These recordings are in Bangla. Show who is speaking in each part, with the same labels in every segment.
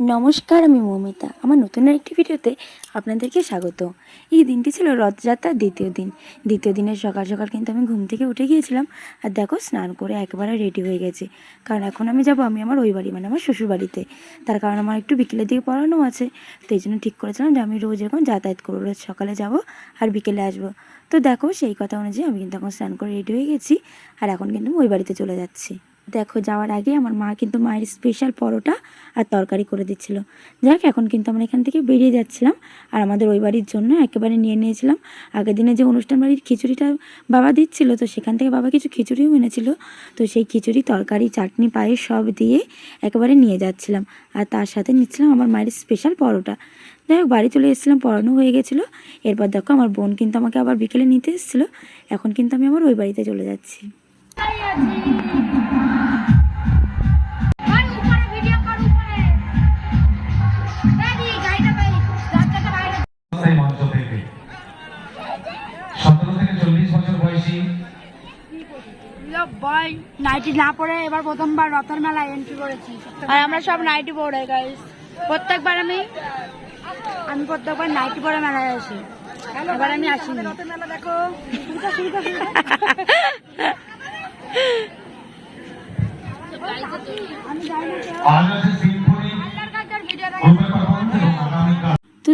Speaker 1: নমস্কার, আমি মৌমিতা। আমার নতুন একটি ভিডিওতে আপনাদেরকে স্বাগত। এই দিনটি ছিল রথযাত্রার দ্বিতীয় দিন। দ্বিতীয় দিনের সকাল সকাল কিন্তু আমি ঘুম থেকে উঠে গিয়েছিলাম আর দেখো, স্নান করে একেবারে রেডি হয়ে গেছি। কারণ এখন আমি যাব, আমি আমার ওই বাড়ি মানে আমার শ্বশুর বাড়িতে তার কারণ আমার একটু বিকেলের দিকে পড়ানো আছে। তো এই জন্য ঠিক করেছিলাম যে আমি রোজ এরকম যাতায়াত করব। রোজ সকালে যাব আর বিকেলে আসব। তো দেখো, সেই কথা অনুযায়ী আমি কিন্তু এখন স্নান করে রেডি হয়ে গেছি। আর এখন কিন্তু ওই বাড়িতে চলে যাচ্ছি। দেখো, যাওয়ার আগে আমার মা কিন্তু মায়ের স্পেশাল পরোটা আর তরকারি করে দিচ্ছিল। যাক, এখন কিন্তু আমরা এখান থেকে বেরিয়ে যাচ্ছিলাম আর আমাদের ওই বাড়ির জন্য একেবারে নিয়ে নিয়েছিলাম। আগের দিনে যে অনুষ্ঠান বাড়ির খিচুড়িটা বাবা দিচ্ছিল, তো সেখান থেকে বাবা কিছু খিচুড়িও এনেছিল। তো সেই খিচুড়ি, তরকারি, চাটনি, পায়েস সব দিয়ে একেবারে নিয়ে যাচ্ছিলাম। আর তার সাথে নিচ্ছিলাম আমার মায়ের স্পেশাল পরোটা। যাই হোক, বাড়ি চলে এসেছিলাম, পড়ানো হয়ে গেছিল। এরপর দেখো, আমার বোন কিন্তু আমাকে আবার বিকেলে নিতে এসেছিল। এখন কিন্তু আমি আমার ওই বাড়িতে চলে যাচ্ছি।
Speaker 2: ভাই নাইটি না পরে এবার প্রথমবার রথের মেলায় এন্ট্রি করেছি। আর আমরা সব নাইটি পরে গাইস প্রত্যেকবার আমি আমি প্রত্যেকবার নাইটি পরে মেলায় আসি। এবার আমি আসিনি। দেখো আমি যাই না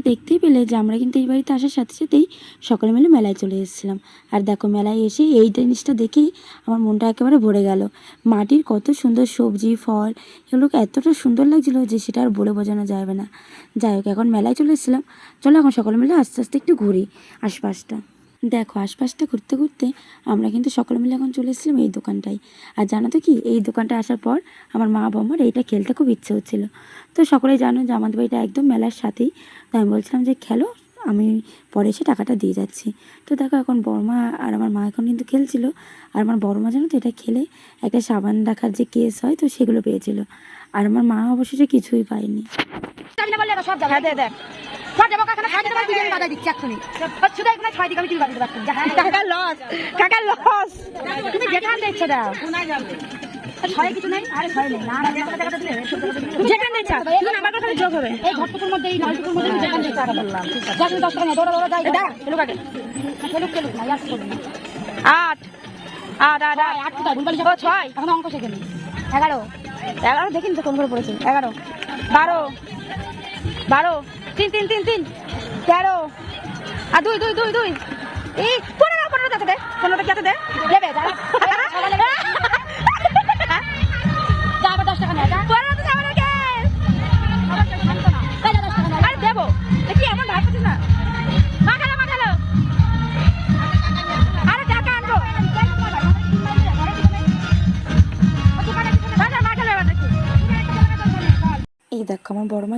Speaker 1: দেখতেই পেলে যে আমরা কিন্তু এই বাড়িতে আসার সাথে সাথেই সকলে মিলে মেলায় চলে এসেছিলাম। আর দেখো মেলায় এসে এই জিনিসটা দেখেই আমার মনটা একেবারে ভরে গেল। মাটির কত সুন্দর সবজি, ফল এগুলোকে এতটা সুন্দর লাগছিল যে সেটা আর বলে বোঝানো যাবে না। যাই হোক, এখন মেলায় চলে এসেছিলাম। চলো এখন সকলে মিলে আস্তে আস্তে একটু ঘুরি আশপাশটা। দেখো আশপাশটা ঘুরতে ঘুরতে আমরা কিন্তু সকলে মিলে এখন চলে এসেছিলাম এই দোকানটায় আর জানো তো কি এই দোকানটা আসার পর আমার মা বাবার এইটা খেলতে খুব ইচ্ছে হচ্ছিল তো সকলেই জানো যে আমাদের বাড়িটা একদম মেলার সাথেই তো আমি বলছিলাম যে খেলো আমি পরে এসে টাকাটা দিয়ে যাচ্ছি তো দেখো এখন বড়মা আর আমার মা এখন কিন্তু খেলছিল আর আমার বড় মা জানো তো এটা খেলে একটা সাবান রাখার যে কেস হয় তো সেগুলো পেয়েছিল আর আমার মা অবশেষে কিছুই পায়নি
Speaker 2: হ্যাঁ আট আট আট আট। ছয় এখন অঙ্ক শেখেনি। এগারো। এগারো দেখিনি তো কোন করে পড়েছে। এগারো। বারো। বারো। তিন তিন তিন তিন। তেরো। আর দুই দুই দুই দুই। এই, পনেরো পনেরো যাতে দে। পনেরো যাতে দে? নেবে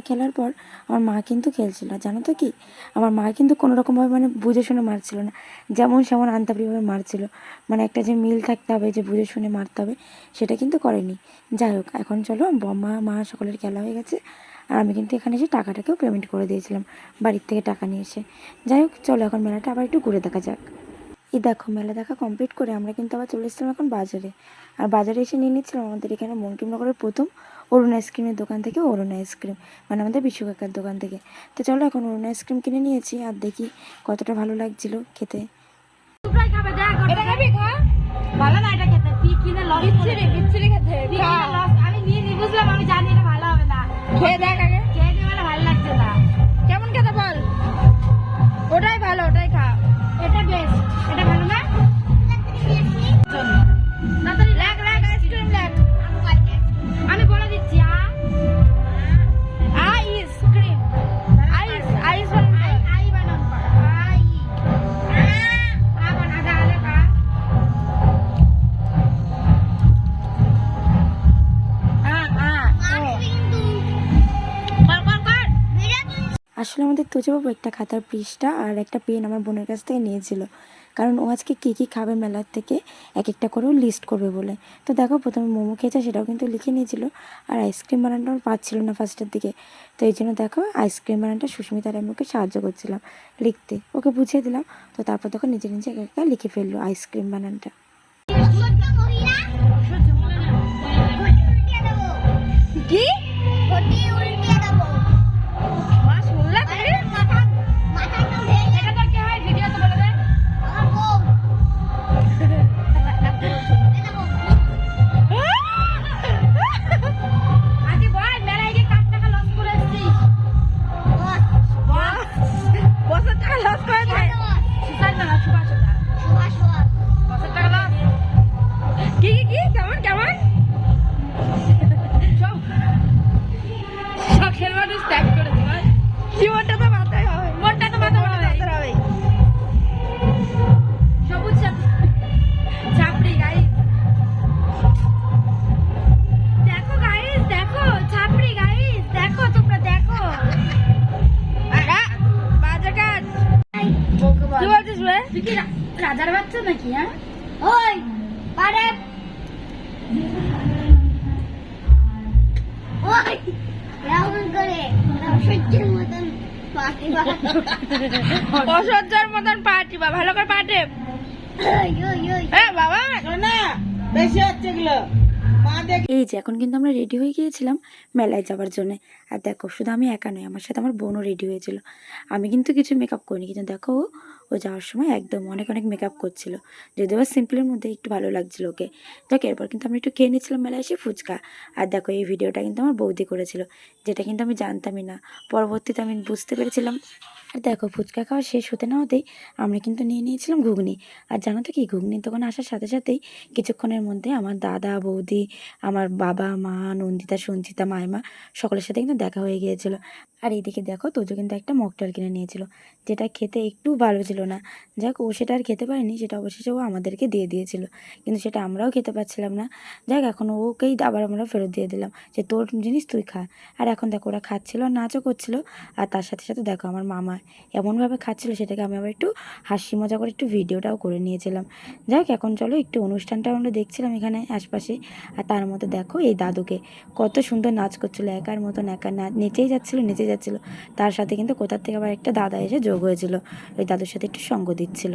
Speaker 1: খেলার পর আমার মা কিন্তু খেলছিল। জানো তো কি? আমার মা কিন্তু কোনো রকমভাবে মানে বুঝে শুনে মারছিল না। যেমন সেমন আন্তাপড়িভাবে মারছিল। মানে একটা যে মিল থাকতে হবে, যে বুঝে শুনে মারতে হবে, সেটা কিন্তু করেনি। যাই হোক, এখন চলো মা মা সকলের খেলা হয়ে গেছে। আর আমি কিন্তু এখানে এসে টাকাটাকেও পেমেন্ট করে দিয়েছিলাম, বাড়ির থেকে টাকা নিয়ে এসে। যাই হোক, চলো এখন মেলাটা আবার একটু ঘুরে দেখা যাক। এই দেখো, মেলা দেখা কমপ্লিট করে আমরা কিন্তু আবার চলে এসেছিলাম এখন বাজারে। আর বাজারে এসে নিয়ে নিচ্ছিলাম আমাদের এখানে বঙ্কিমনগরের প্রথম অরুণ আইসক্রিমের দোকান থেকে অরুণ আইসক্রিম মানে আমাদের বিশ্বকাকার দোকান থেকে। তো চলো এখন অরুণ আইসক্রিম কিনে নিয়েছি আর দেখি কতটা ভালো লাগছিল খেতে।
Speaker 2: টুকরাই খাবে দেখ এটা খাবি? খা ভালো না এটা খেতে? তুই কিনে লস বিচ্ছিরি বিচ্ছিরি খেতে। আমি নিয়ে নি বুঝলাম আমি জানি এটা ভালো হবে না। খেয়ে দেখ আগে।
Speaker 1: আসলে আমাদের তুজবাবু একটা খাতার পৃষ্ঠা আর একটা পেন আমার বোনের কাছ থেকে নিয়েছিল। কারণ ও আজকে কী কী খাবে মেলার থেকে এক একটা করেও লিস্ট করবে বলে। তো দেখো প্রথমে মোমো খেয়েছে সেটাও কিন্তু লিখে নিয়েছিল। আর আইসক্রিম বানানোটা ওর পাচ্ছিল না ফার্স্টের দিকে। তো এই জন্য দেখো আইসক্রিম বানানোটা সুস্মিতার আমি ওকে সাহায্য করছিলাম লিখতে। ওকে বুঝিয়ে দিলাম। তো তারপর তখন নিজে নিজে এক একটা লিখে ফেলল আইসক্রিম বানানটা।
Speaker 2: কি?
Speaker 1: অসহ্যর মতন পার্টি বা ভালো করে পাটে এ বাবা। এই যে এখন কিন্তু আমরা রেডি হয়ে গিয়েছিলাম মেলায় যাওয়ার জন্য। আর দেখো, শুধু আমি একা নই, আমার সাথে আমার বোনও রেডি হয়েছিল। আমি কিন্তু কিছু মেকআপ করিনি, কিন্তু দেখো, ও- যাওয়ার সময় একদম অনেক অনেক মেকআপ করছিল। যদিও সিম্পলের মধ্যে একটু ভালো লাগছিল ওকে। দেখ এরপর কিন্তু আমরা একটু খেয়ে নিয়েছিলাম মেলায় এসে ফুচকা। আর দেখো, এই ভিডিওটা কিন্তু আমার বৌদি করেছিল, যেটা কিন্তু আমি জানতামই না। পরবর্তীতে আমি বুঝতে পেরেছিলাম, আর দেখো, ফুচকা খাওয়া শেষ হতে না হতেই আমরা কিন্তু নিয়ে নিয়েছিলাম ঘুগনি। আর জানো তো কি, ঘুগনির দোকানে আসার সাথে সাথেই কিছুক্ষণের মধ্যে আমার দাদা, বৌদি, আমার বাবা, মা, নন্দিতা, সঞ্চিতা, মাইমা সকলের সাথে কিন্তু দেখা হয়ে গিয়েছিল। আর এইদিকে দেখো তোজো কিন্তু একটা মকটেল কিনে নিয়েছিল, যেটা খেতে একটু ভালো ছিল না। যাক, ও সেটা আর খেতে পারেনি, সেটা অবশেষে ও আমাদেরকে দিয়ে দিয়েছিল। কিন্তু সেটা আমরাও খেতে পারছিলাম না। যাক, এখন ওকেই আবার আমরা ফেরত দিয়ে দিলাম যে, তোর জিনিস তুই খা। আর এখন দেখো ওরা খাচ্ছিল, নাচও করছিল। আর তার সাথে সাথে দেখো আমার মামা এমনভাবে খাচ্ছিল সেটাকে আমি আবার একটু হাসি মজা করে একটু ভিডিওটাও করে নিয়েছিলাম। যাক, এখন চলো একটু অনুষ্ঠানটা আমরা দেখছিলাম এখানে আশপাশে। আর তার মধ্যে দেখো এই দাদুকে কত সুন্দর নাচ করছিল, একার মতন একা না নেচেই যাচ্ছিল নেচে যাচ্ছিল। তার সাথে কিন্তু কোথার থেকে আবার একটা দাদা এসে যোগ হয়েছিল। ওই দাদুর সাথে একটু সঙ্গ দিচ্ছিল।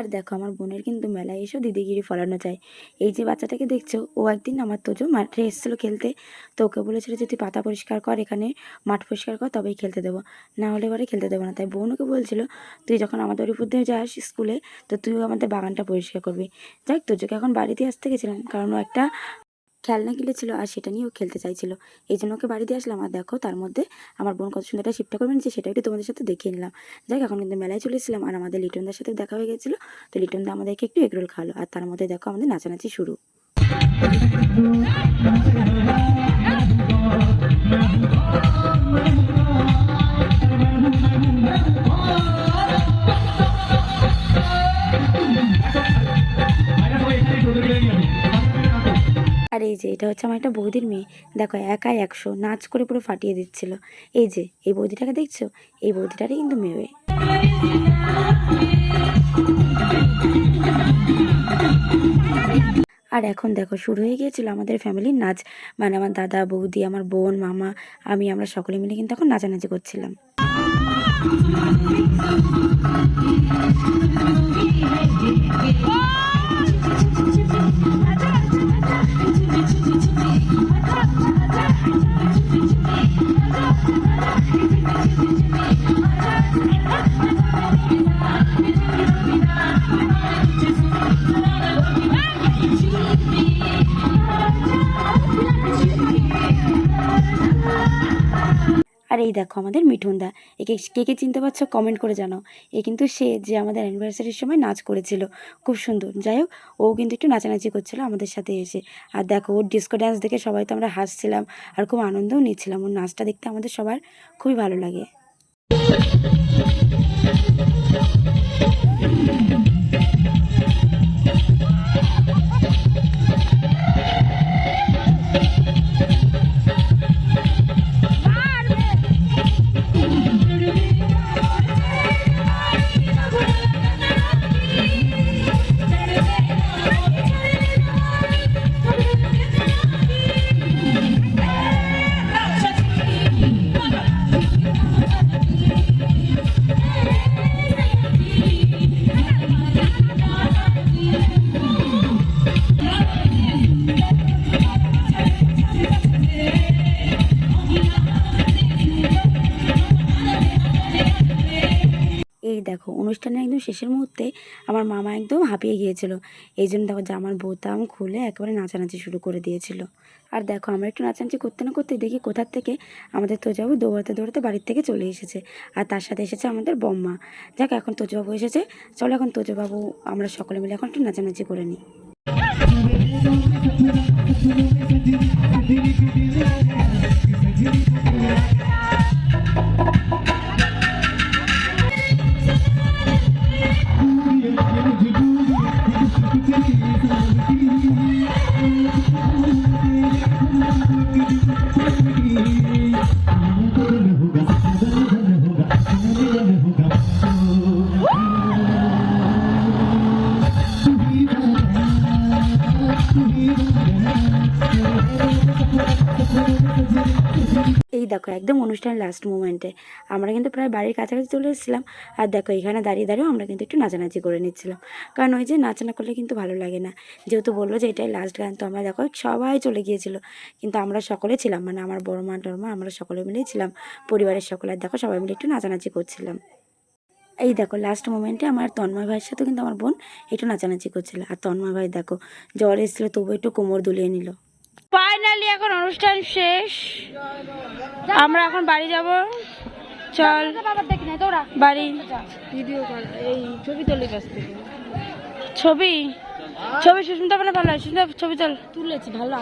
Speaker 1: আর দেখো আমার বোনের কিন্তু মেলায় এসেও দিদিগিরি ফলানো যায়। এই যে বাচ্চাটাকে দেখছ, ও একদিন আমার তোজো মাঠে এসেছিল খেলতে। তো ওকে বলেছিল যে, তুই পাতা পরিষ্কার কর, এখানে মাঠ পরিষ্কার কর, তবেই খেলতে দেবো। না হলে এবারে খেলতে দেবো না। তাই বোন ওকে বলছিল, তুই যখন আমাদের উপর দিয়ে যাস স্কুলে, তো তুইও আমাদের বাগানটা পরিষ্কার করবি। যাই তোজোকে এখন বাড়িতে আসতে গেছিলাম, কারণ ও একটা খেলনা কিনেছিল আর সেটা নিয়েও খেলতে চাইছিল। এই জন্য ওকে বাড়ি দিয়ে আসলাম। আর দেখো, তার মধ্যে আমার বোন কত সুন্দর একটা শিফটটা করবেন যে সেটা একটু তোমাদের সাথে দেখিয়ে নিলাম। যাই এখন কিন্তু মেলায় চলে এসেছিলাম আর আমাদের লিটনদার সাথে দেখা হয়ে গেছিল। তো লিটনদা আমাদেরকে একটু এগরোল খাওয়ালো। আর তার মধ্যে দেখো আমাদের নাচানাচি শুরু। যে এটা হচ্ছে আমার একটা বৌদির মেয়ে। দেখো একাই একশো, নাচ করে পুরো ফাটিয়ে দিচ্ছিল। এই যে, এই বৌদিটাকে দেখছ? এই বৌদিটারই কিন্তু মেয়ে। আর এখন দেখো, শুরু হয়ে গিয়েছিল আমাদের ফ্যামিলির নাচ। মানে আমার দাদা, বৌদি, আমার বোন, মামা, আমি, আমরা সকলে মিলে কিন্তু এখন নাচানাচি করছিলাম। আর এই দেখো আমাদের মিঠুনদা। একে কে কে চিনতে পারছ কমেন্ট করে জানাও। এ কিন্তু সে যে আমাদের অ্যানিভার্সারির সময় নাচ করেছিল। খুব সুন্দর। যাই হোক, ও কিন্তু একটু নাচানাচি করছিল আমাদের সাথে এসে। আর দেখো, ওর ডিস্কো ড্যান্স দেখে সবাই তো আমরা হাসছিলাম আর খুব আনন্দও নিচ্ছিলাম। ওর নাচটা দেখতে আমাদের সবার খুবই ভালো লাগে। শেষের মুহূর্তে আমার মামা একদম হাঁপিয়ে গিয়েছিল। এই জন্য দেখো জামার বোতাম খুলে একেবারে নাচানাচি শুরু করে দিয়েছিল। আর দেখো আমরা একটু নাচানাচি করতে না করতে দেখি কোথার থেকে আমাদের তোজাবু দৌড়াতে দৌড়াতে বাড়ির থেকে চলে এসেছে। আর তার সাথে এসেছে আমাদের বম্মা। যাক, এখন তোজবাবু এসেছে। চলো এখন তোজবাবু আমরা সকলে মিলে এখন একটু নাচানাচি করে নিই। দেখো, একদম অনুষ্ঠান লাস্ট মুমেন্টে আমরা কিন্তু প্রায় বাড়ির কাছাকাছি চলে এসেছিলাম। আর দেখো, এখানে দাঁড়িয়ে দাঁড়িয়েও আমরা কিন্তু একটু নাচানাচি করে নিচ্ছিলাম। কারণ ওই যে নাচা না করলে কিন্তু ভালো লাগে না। যেহেতু বলল যে এটাই লাস্ট গান, তো আমরা দেখো, সবাই চলে গিয়েছিল। কিন্তু আমরা সকলে ছিলাম মানে আমার বড় মা টরমা আমরা সকলে মিলেই ছিলাম। পরিবারের সকলে, দেখো, সবাই মিলে একটু নাচানাচি করছিলাম। এই দেখো লাস্ট মোমেন্টে আমার তন্ময় ভাইয়ের সাথে কিন্তু আমার বোন একটু নাচানাচি করছিল। আর তন্ময় ভাই দেখো, জ্বর এসেছিল তবু একটু কোমর দুলিয়ে নিল।
Speaker 2: ফাইনালি এখন অনুষ্ঠান শেষ। আমরা এখন বাড়ি যাব। চল। বাড়ি। এই ছবি। তুলি ছবি ছবি সুস্মিতা মানে ভালো সুস্মিতা, ছবি তোল। তুলেছি, ভালো